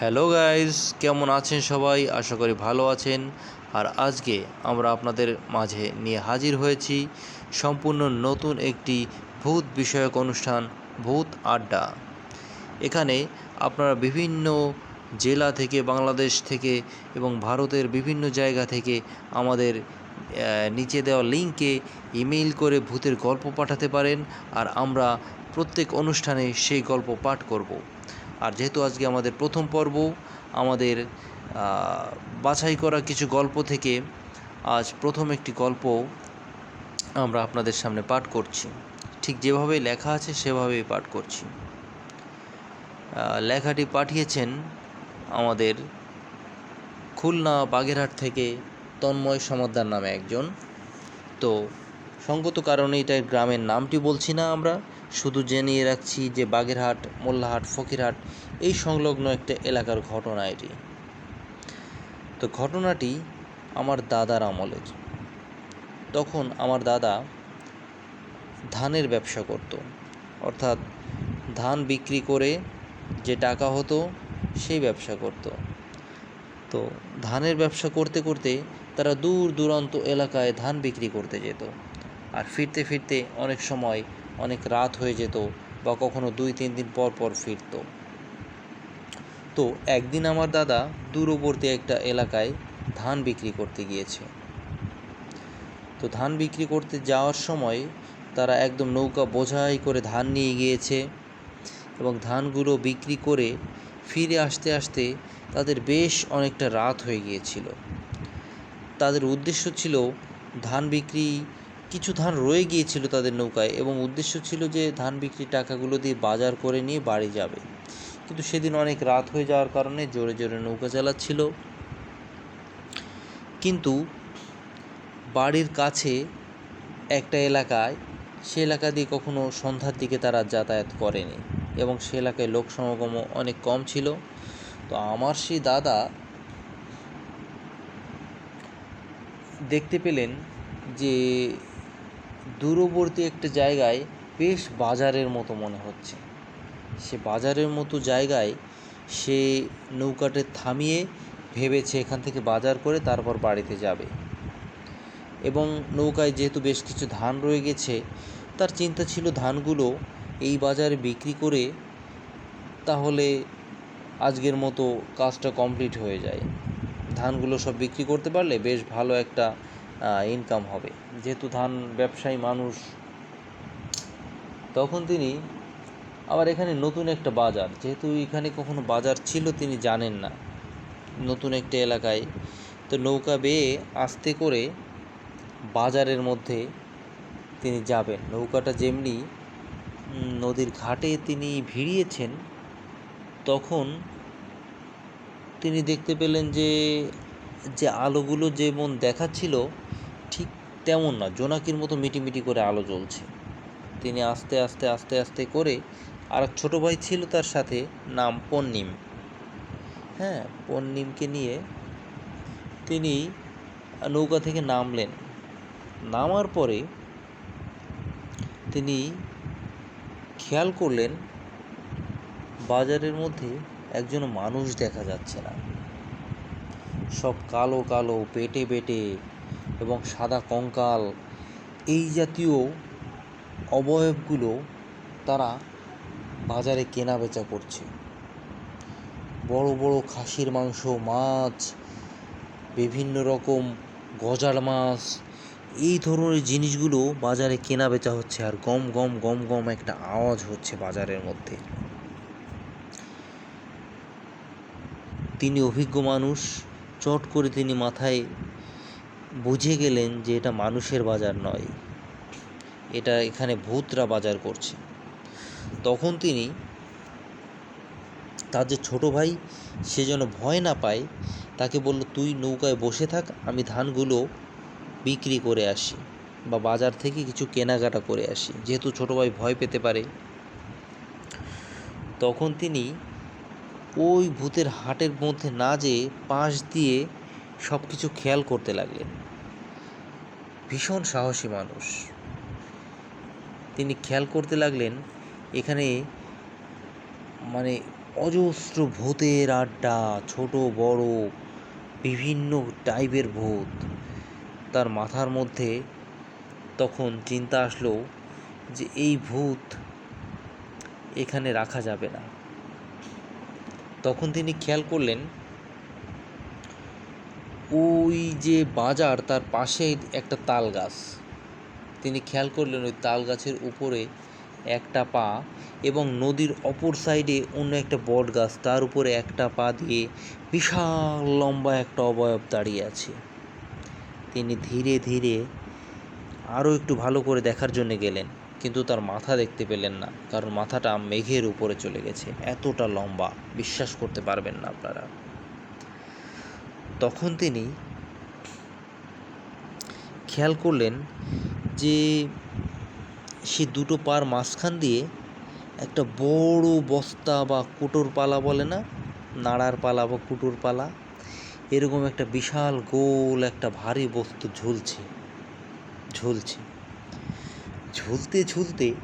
Hello guys, কেমন আছেন সবাই? আশা করি ভালো আছেন। আর আজকে আমরা আপনাদের মাঝে নিয়ে হাজির হয়েছি সম্পূর্ণ নতুন একটি ভূত বিষয়ক অনুষ্ঠান, ভূত আড্ডা। এখানে আপনারা বিভিন্ন জেলা থেকে, বাংলাদেশ থেকে এবং ভারতের বিভিন্ন জায়গা থেকে আমাদের নিচে দেওয়া লিঙ্কে ইমেইল করে ভূতের গল্প পাঠাতে পারেন। আর আমরা প্রত্যেক অনুষ্ঠানে সেই গল্প পাঠ করব। আর যেহেতু আজকে আমাদের প্রথম পর্ব, আমাদের বাছাই করা কিছু গল্প থেকে আজ প্রথম একটি গল্প আমরা আপনাদের সামনে পাঠ করছি। ঠিক যেভাবে লেখা আছে সেভাবেই পাঠ করছি। লেখাটি পাঠিয়েছেন আমাদের খুলনা বাগেরহাট থেকে তন্ময় সমাদ্দার নামে একজন। তো সঙ্গত কারণে এটা গ্রামের নামটি বলছি না আমরা। শুধু জেনিয়ে রাখছি যে বাগেরহাট, মোল্লাহাট, ফকিরহাট এই সংলগ্ন একটা এলাকার ঘটনা এটি। তো ঘটনাটি আমার দাদার আমলের। তখন আমার দাদা ধানের ব্যবসা করত। অর্থাৎ ধান বিক্রি করে যে টাকা হতো, সেই ব্যবসা করত। তো ধানের ব্যবসা করতে করতে তারা দূর দূরান্ত এলাকায় ধান বিক্রি করতে যেত। আর ফিরতে ফিরতে অনেক সময় অনেক রাত হয়ে যেত বা কখনো দুই, তিন দিন পর পর ফিরত। তো একদিন আমার দাদা দূরবর্তী একটা এলাকায় ধান বিক্রি করতে গিয়েছে। তো ধান বিক্রি করতে যাওয়ার সময় তারা একদম নৌকা বোঝাই করে ধান নিয়ে গিয়েছে এবং ধানগুলো বিক্রি করে ফিরে আসতে আসতে তাদের বেশ অনেকটা রাত হয়ে গিয়েছিল। তাদের উদ্দেশ্য ছিল ধান বিক্রি কিছু ধান রয়ে গিয়েছিল তাদের নৌকায় এবং উদ্দেশ্য ছিল যে ধান বিক্রির টাকাগুলো দিয়ে বাজার করে নিয়ে বাড়ি যাবে। কিন্তু সেদিন অনেক রাত হয়ে যাওয়ার কারণে জোরে জোরে নৌকা চালাচ্ছিল। কিন্তু বাড়ির কাছে একটা এলাকায়, সে এলাকা দিয়ে কখনো সন্ধ্যার দিকে তারা যাতায়াত করেনি এবং সে এলাকায় লোক সমাগমও অনেক কম ছিল। তো আমার সেই দাদা দেখতে পেলেন যে দূরবর্তী একটা জায়গায় বেশ বাজারের মতো মনে হচ্ছে। সে বাজারের মতো জায়গায় সে নৌকাটা থামিয়ে ভেবেছে এখান থেকে বাজার করে তারপর বাড়িতে যাবে। এবং নৌকায় যেহেতু বেশ কিছু ধান রয়ে গেছে, তার চিন্তা ছিল ধানগুলো এই বাজারে বিক্রি করে তাহলে আজকের মতো কাজটা কমপ্লিট হয়ে যায়। ধানগুলো সব বিক্রি করতে পারলে বেশ ভালো একটা ইনকাম হবে। যেহেতু ধান ব্যবসায়ী মানুষ, তখন তিনি আবার এখানে নতুন একটা বাজার, যেহেতু এখানে কখনো বাজার ছিল তিনি জানেন না। নতুন একটা এলাকায়, তো নৌকা বেয়ে আস্তে করে বাজারের মধ্যে তিনি যাবেন। নৌকাটা যেমনি নদীর ঘাটে তিনি ভিড়িয়েছেন, তখন তিনি দেখতে পেলেন যে যে আলোগুলো যেমন দেখাচ্ছিল ঠিক তেমন না, জোনাকির মতো মিটিমিটি করে আলো জ্বলছে। তিনি আস্তে আস্তে আস্তে আস্তে করে আর এক ছোটো ভাই ছিল তার সাথে, নাম পন্নিম। হ্যাঁ পন্নিমকে নিয়ে তিনি নৌকা থেকে নামলেন। নামার পরে তিনি খেয়াল করলেন, বাজারের মধ্যে একজন মানুষ দেখা যাচ্ছে না। সব কালো কালো, পেটে পেটে এবং সাদা কঙ্কাল, এই জাতীয় অবয়বগুলো তারা বাজারে কেনা বেচা করছে। বড় বড় খাসির মাংস, মাছ, বিভিন্ন রকম গজার মাছ, এই ধরনের জিনিসগুলো বাজারে কেনা বেচা হচ্ছে আর গম গম গম গম একটা আওয়াজ হচ্ছে বাজারের মধ্যে। তিনি অভিজ্ঞ মানুষ, চট করে তিনি মাথায় বুঝে গেলেন যে এটা মানুষের বাজার নয়। এটা এখানে ভূতরা বাজার করছে। তখন তিনি তার যে ছোট ভাই, সে যেন ভয় না পায়, তাকে বলল, তুই নৌকায় বসে থাক, আমি ধানগুলো বিক্রি করে আসি বা বাজার থেকে কিছু কেনাকাটা করে আসি। যেহেতু ছোট ভাই ভয় পেতে পারে। তখন তিনি ওই ভূতের হাটের মধ্যে না যেয়ে পাশ দিয়ে সব কিছু খেয়াল করতে লাগলেন। ভীষণ সাহসী মানুষ। তিনি খেয়াল করতে লাগলেন এখানে মানে অজস্র ভূতের আড্ডা, ছোট, বড়, বিভিন্ন টাইপের ভূত। তার মাথার মধ্যে তখন চিন্তা আসলো যে এই ভূত এখানে রাখা যাবে না। তখন তিনি খেয়াল করলেন ওই যে বাজার, তার পাশে একটা তাল গাছ তিনি খেয়াল করলেন ওই তাল গাছের উপরে একটা পা এবং নদীর অপর সাইডে অন্য একটা বট গাছ তার উপরে একটা পা দিয়ে বিশাল লম্বা একটা অবয়ব দাঁড়িয়ে আছে। তিনি ধীরে ধীরে আরও একটু ভালো করে দেখার জন্য গেলেন, কিন্তু তার মাথা দেখতে পেলেন না, কারণ মাথাটা মেঘের উপরে চলে গেছে। এতটা লম্বা, বিশ্বাস করতে পারবেন না আপনারা। তখন তিনি খেয়াল করলেন যে সে দুটো পার মাঝখান দিয়ে একটা বড় বস্তা বা কুটোর পালা বলে না? নাড়ার পালা বা কুটোর পালা। এরকম একটা বিশাল গোল একটা ভারী বস্তু ঝুলছে ঝুলছে। ঝুলতে ঝুলতে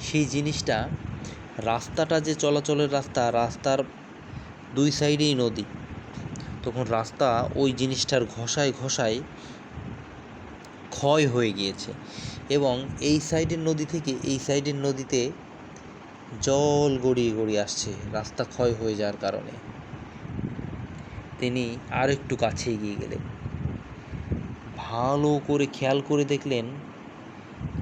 সেই জিনিসটা রাস্তাটা যে চলাচলের রাস্তা, রাস্তার দুই সাইডেই নদী। তখন রাস্তা ওই জিনিসটার ঘষায় ঘষায় ক্ষয় হয়ে গিয়েছে এবং এই সাইডের নদী থেকে এই সাইডের নদীতে জল গড়িয়ে গড়িয়ে আসছে, রাস্তা ক্ষয় হয়ে যাওয়ার কারণে। তিনি আর একটু কাছে এগিয়ে গেলেন। ভালো করে খেয়াল করে দেখলেন,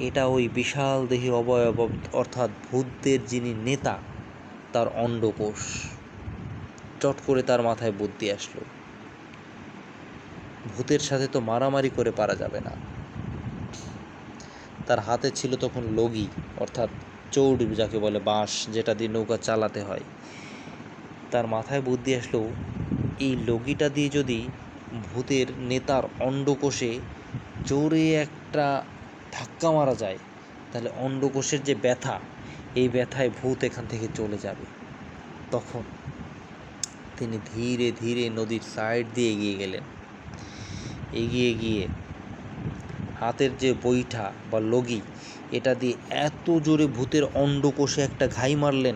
এটা ওই বিশাল দেহি অবয়ব, অর্থাৎ ভূতদের যিনি নেতা, তার অন্ডকোষ। চট করে তার মাথায় বুদ্ধি আসলো। ভূতের সাথে তো মারামারি করে পারা যাবে না। তার হাতে ছিল তখন লগি, অর্থাৎ চৌড়ি যাকে বলে বাঁশ, যেটা দিয়ে নৌকা চালাতে হয়। তার মাথায় বুদ্ধি আসলো, এই লগিটা দিয়ে যদি ভূতের নেতার অন্ডকোষে জোরে একটা ধাক্কা মারা যায়, তাহলে অন্ডকোষের যে ব্যথা, এই ব্যথায় ভূত এখান থেকে চলে যাবে। তখন তিনি ধীরে ধীরে নদীর সাইড দিয়ে এগিয়ে গেলেন। এগিয়ে গিয়ে হাতের যে বইঠা বা লগি, এটা দিয়ে এত জোরে ভূতের অন্ডকোষে একটা ঘাই মারলেন,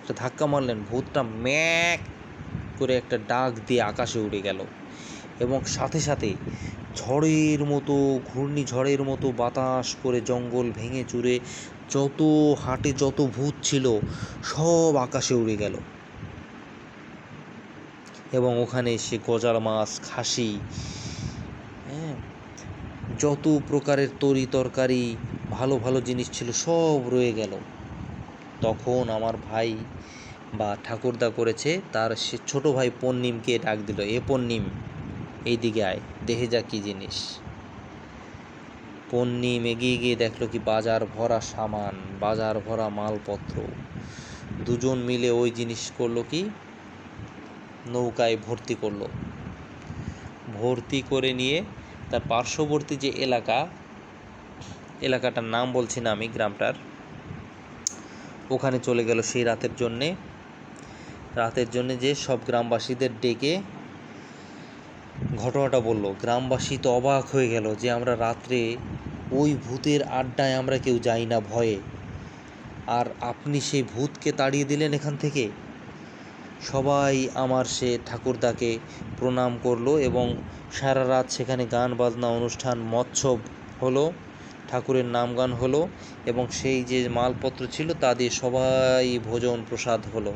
একটা ধাক্কা মারলেন, ভূতটা ম্যাক করে একটা ডাক দিয়ে আকাশে উড়ে গেল এবং সাথে সাথে ঝড়ের মতো, ঘূর্ণিঝড়ের মতো বাতাস করে জঙ্গল ভেঙে চুরে যত হাটে যত ভূত ছিল সব আকাশে উড়ে গেল। এবং ওখানে সে গজার মাছ, খাসি হ্যাঁ যত প্রকারের তরি তরকারি, ভালো ভালো জিনিস ছিল, সব রয়ে গেল। তখন আমার ভাই বা ঠাকুরদা করেছে, তার সে ছোটো ভাই পন্নিমকে ডাক দিল, এ পন্নিম এই দিকে আয়, দেহে যা কী জিনিস। পন্নিম এগিয়ে গিয়ে দেখল কি বাজার ভরা সামান, বাজার ভরা মালপত্র। দুজন মিলে ওই জিনিস করল কি নৌকায় ভর্তি করল। ভর্তি করে নিয়ে তার পার্শ্ববর্তী যে এলাকা, এলাকাটার নাম বলছি না আমি, গ্রামটার, ওখানে চলে গেল সেই রাতের জন্যে। রাতের জন্যে যে সব গ্রামবাসীদের ডেকে ঘটনাটা বলল। গ্রামবাসী তো অবাক হয়ে গেল যে আমরা রাত্রে ওই ভূতের আড্ডায় আমরা কেউ যাই না ভয়ে। আর আপনি সেই ভূতকে তাড়িয়ে দিলেন এখান থেকে? সবাই আমার সে ঠাকুরদাকে প্রণাম করল এবং সারা রাত সেখানে গান, বাজনা, অনুষ্ঠান, মৎসব হলো, ঠাকুরের নাম গান হলো এবং সেই যে মালপত্র ছিল তা দিয়ে সবাই ভোজন প্রসাদ হলো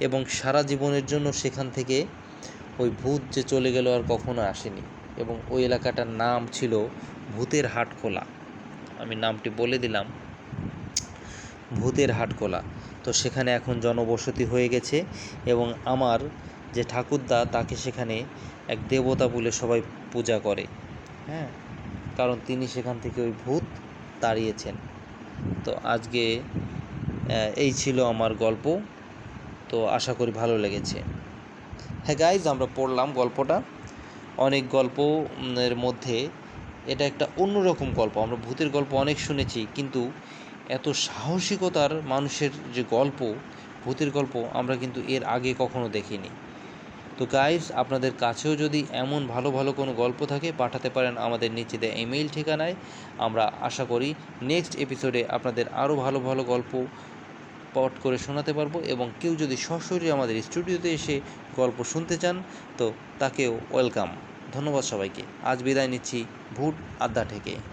এবং সারা জীবনের জন্য সেখান থেকে ওই ভূত যে চলে গেল আর কখনো আসেনি এবং ওই এলাকাটার নাম ছিল ভূতের হাটখোলা আমি নামটি বলে দিলাম, ভূতের হাটখোলা তো সেখানে এখন জনবসতি হয়ে গেছে এবং আমার যে ঠাকুরদা তাকে সেখানে এক দেবতা বলে সবাই পূজা করে হ্যাঁ? কারণ তিনি সেখান থেকে ওই ভূত তাড়িয়েছেন। তো আজকে এই ছিল আমার গল্প। তো আশা করি ভালো লেগেছে। হ্যাঁ গাইজ আমরা পড়লাম গল্পটা। অনেক গল্প উম, এর মধ্যে এটা একটা অন্যরকম গল্প। আমরা ভূতের গল্প অনেক শুনেছি কিন্তু এত সাহসিকতার মানুষের যে গল্প, ভূতের গল্প, আমরা কিন্তু এর আগে কখনো দেখিনি। তো গাইজ আপনাদের কাছেও যদি এমন ভালো ভালো কোনো গল্প থাকে, পাঠাতে পারেন আমাদের নিচে দেওয়া ইমেইল ঠিকানায়। আমরা আশা করি নেক্সট এপিসোডে আপনাদের আরও ভালো ভালো গল্প পট করে শোনাতে পারব এবং কেউ যদি সরাসরি আমাদের স্টুডিওতে এসে গল্প শুনতে চান, তো তাকেও ওয়েলকাম ধন্যবাদ সবাইকে। আজ বিদায় নিচ্ছি ভুট আড্ডা থেকে।